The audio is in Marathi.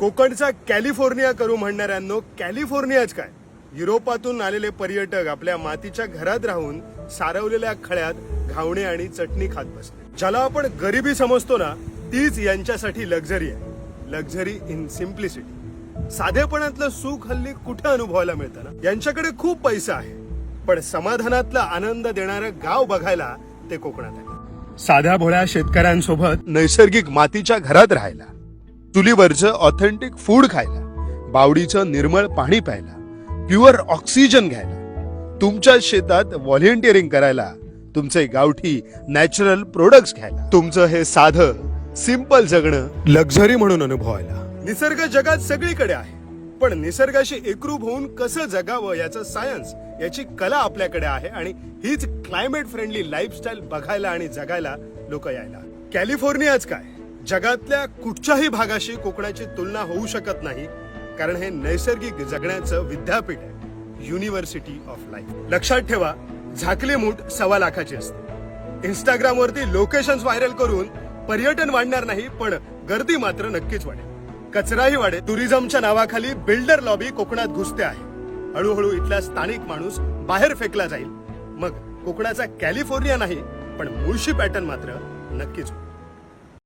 कोकणचा कॅलिफोर्निया करू म्हणणाऱ्यांनो कॅलिफोर्नियाच काय? युरोपातून आलेले पर्यटक आपल्या मातीच्या घरात राहून सारवलेल्या खळ्यात घावणे आणि चटणी खात बसले. ज्याला आपण गरिबी समजतो ना तीच यांच्यासाठी लक्झरी आहे. लक्झरी इन सिम्प्लिसिटी साधेपणातलं सुख हल्ली कुठे अनुभवायला मिळतं ना? यांच्याकडे खूप पैसा आहे. पण समाधानातला आनंद देणारं गाव बघायला ते कोकणात आहे. साध्या भोळ्या शेतकऱ्यांसोबत नैसर्गिक मातीच्या घरात राहायला. चुलीवरचं ऑथेंटिक फूड खायला बावडीचं निर्मळ पाणी प्यायला प्युअर ऑक्सिजन घ्यायला तुमच्या शेतात व्हॉलेंटिअरिंग करायला तुमचे गावठी नॅचरल प्रोडक्ट्स घ्यायला. तुमचं हे साधं सिंपल जगणं लक्झरी म्हणून अनुभवायला. निसर्ग जगात सगळीकडे आहे पण निसर्गाशी एकरूप होऊन कसं जगावं याचं सायन्स याची कला आपल्याकडे आहे आणि हीच क्लायमेट फ्रेंडली लाईफस्टाईल बघायला आणि जगायला लोक यायला. कॅलिफोर्नियाच काय? जगातल्या कुठच्याही भागाशी कोकणाची तुलना होऊ शकत नाही कारण हे नैसर्गिक जगण्याचं विद्यापीठ आहे युनिव्हर्सिटी ऑफ लाईफ लक्षात ठेवा झाकली मूठ सव्वा लाखाची असते. इंस्टाग्राम वरती लोकेशन व्हायरल करून पर्यटन वाढणार नाही पण गर्दी मात्र नक्कीच वाढेल. कचराही वाढेल. टुरिझमच्या नावाखाली बिल्डर लॉबी कोकणात घुसते आहे. हळूहळू इथला स्थानिक माणूस बाहेर फेकला जाईल. मग कोकणाचा कॅलिफोर्निया नाही पण मुळशी पॅटर्न मात्र नक्कीच होईल.